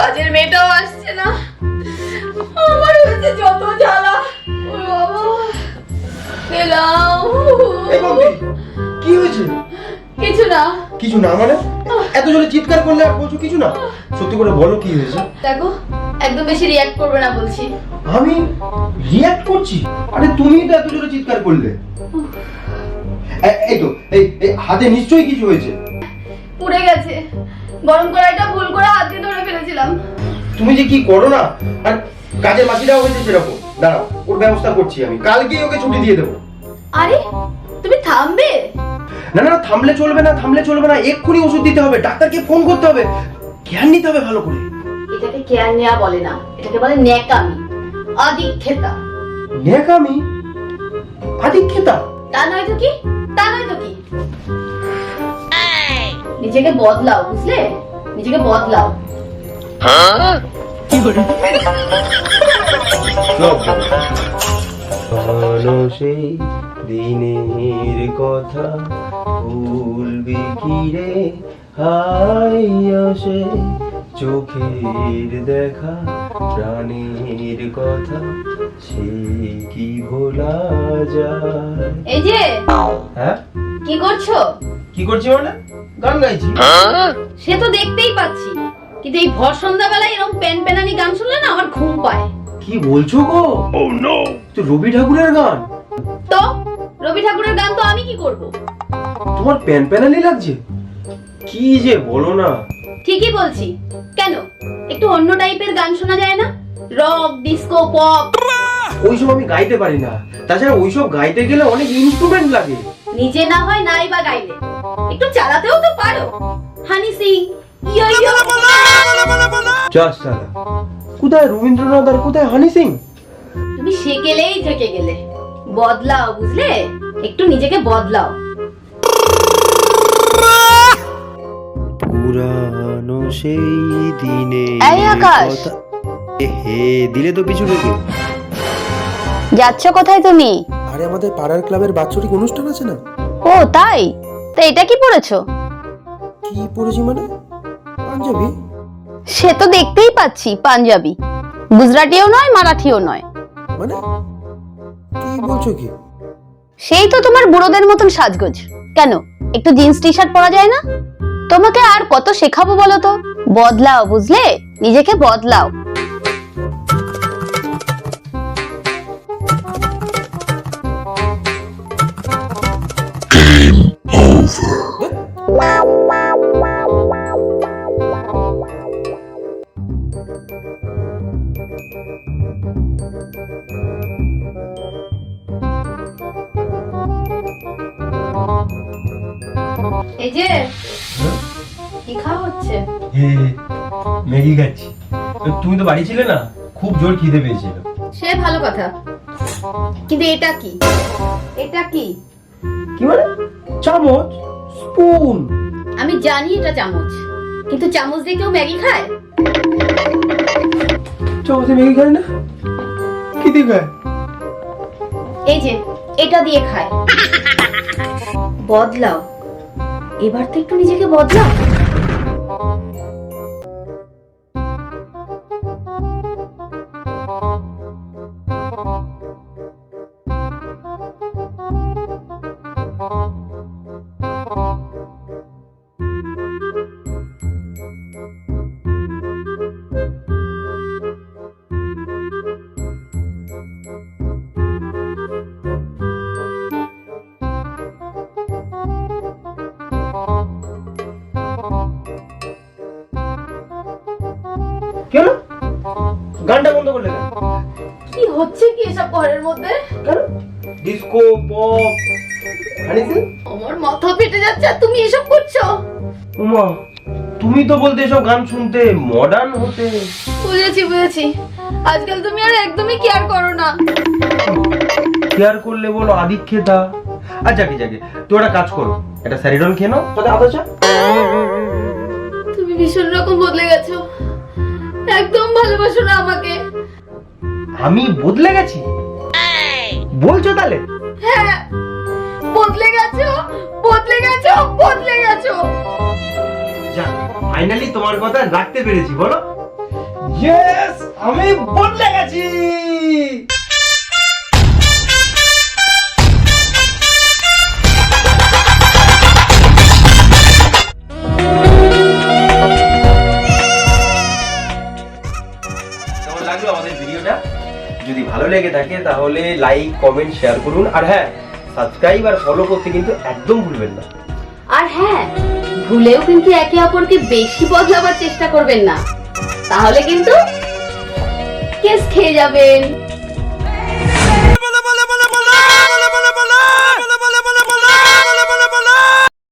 কাজের মেয়েটাও আসছে না। আমার হয়েছে যত জ্বালা। কিছু না। কিছু না মানে? এত জোরে চিৎকার করলে বলো কি হয়েছে? দেখো একদম বেশি রিয়্যাক্ট করবে না বলছি। আমি করছি? আরে তুমি তো এত জোরে চিৎকার করলে। এই এই হাতে নিশ্চয়ই কিছু হয়েছে। পুড়ে গেছে। গরম কড়াইটা ভুল করে হাত দিয়ে ধরে ফেলেছিলাম। তুমি যে কি করো না আর কাজের মাসিটাও হয়েছে সেরকম। দাঁড়াও ওর ব্যবস্থা করছি আমি। কালকেই ওকে ছুটি দিয়ে দেবো। আরে তুমি থামবে? না না থামলে চলবে না থামলে চলবে না এক্ষুনি ওষুধ দিতে হবে ডাক্তারকে ফোন করতে হবে। জ্ঞান নিতে হবে ভালো করে। এটাকে কেয়ার নেওয়া বলে না এটাকে বলে ন্যাকামি। আদিক্ষেতা। নেকামি আদিক্ষেতা? তা নয় তো কি? তা নয় তো কি? নিজেকে বদলাও বুঝলে? নিজেকে বদলাও। সেই দিনের কথা ভুলবি কি রে হাই আসে চোখের দেখা প্রাণীর কথা সে কি ভোলা যায়? এই যে হ্যাঁ? কি করছ? কি করছি মানে? গান গাইছি। সে তো দেখতেই পাচ্ছি। কিন্তু এই ভর সন্ধ্যাবেলায় এরকম প্যান প্যানানি গান শুনলে না আমার ঘুম পায়। কি বলছো গো? ও নো তো রবি ঠাকুরের গান? তো? রবি ঠাকুরের গান তো আমি কি করব? তোমার প্যান প্যানালি লাগছে? কি যে বলো না। ঠিকই বলছি। কেন? একটু অন্য টাইপের গান শোনা যায় না? Rock disco pop. ওইসব আমি গাইতে পারি না। তাছাড়া ওইসব গাইতে গেলে অনেক ইনস্ট্রুমেন্ট লাগে। নিজে না হয় নাই বা গাইলে। একটু চালাতেও তো পারো। হানি সিং ইয়ো ইয়ো চাস সালা কোথায় রবীন্দ্রনাথ আর কোথায় হানি সিং? তুমি সেকেলেই থেকে গেলে। বদলাও বুঝলে? একটু নিজেকে বদলাও। পুরানো সেই দিনে এই আকাশ। হে দিলে তো পিছু যাচ্ছ কোথায় তুমি? আরে আমাদের পাড়ার ক্লাবের বাৎসরিক অনুষ্ঠান আছে না? ও তাই? তা এটা কি পড়েছো? কি পড়েছি মানে? পাঞ্জাবি? সে তো দেখতেই পাচ্ছি পাঞ্জাবি। গুজরাটিও নয় মারাঠিও নয়। মানে? কি বলছো কি? সেই তো তোমার বুড়োদের মতন সাজগোজ। কেন? একটু জিন্স টি শার্ট পরা যায় না? তোমাকে আর কত শেখাবো বলো তো? বদলাও বুঝলে? নিজেকে বদলাও। এই যে কি খাওয়া হচ্ছে? হে ম্যাগি খাচ্ছি। তুমি তো বাড়ি ছিলে না খুব জোর খিদে পেয়েছিল। সে ভালো কথা। কিন্তু এটা কি? এটা কি? কি মানে? চামচ? স্পুন। আমি জানি এটা চামচ কিন্তু চামচ দিয়ে কেউ ম্যাগি খায়? চামচে ম্যাগি খায় না? কি দিয়ে খায়। এই যে এটা দিয়ে খায়। বদলাও। এবার তো একটু নিজেকে বদলাও। কি হলো গানটা বন্ধ করলে কেন? কি হচ্ছে কি এসব ঘরের মধ্যে? কেন? ডিস্কো পপ আমার মাথা ফেটে যাচ্ছে আর তুমি এসব করছ? উমা তুমি তো বলতে এসব গান শুনতে মডার্ন হতে। বুঝেছি বুঝেছি। আজকাল তুমি আর একদমই কেয়ার করো না। কেয়ার করলে বলো আদিক্ষেতা। আচ্ছা যাকে যাকে তুই একটা কাজ করো। একটা স্যারিডন খেয়ে নাও। তাতে আদা চা তুমি ভীষণ রকম বদলে গেছো। ভালোবাসো না আমাকে। আমি বদলে গেছি? বলছো তাহলে? হ্যাঁ। বদলে গেছো? বদলে গেছো? বদলে গেছো। যা ফাইনালি তোমার কথা রাখতে পেরেছি বলো? ইয়েস আমি বদলে গেছি! যদি ভালো লেগে থাকে তাহলে লাইক কমেন্ট শেয়ার করুন। আর হ্যাঁ সাবস্ক্রাইব আর ফলো করতে কিন্তু একদম ভুলবেন না। আর হ্যাঁ ভুলেও কিন্তু একে অপরকে বেশি বদলাবার চেষ্টা করবেন না। তাহলে কিন্তু কেস খেয়ে যাবেন।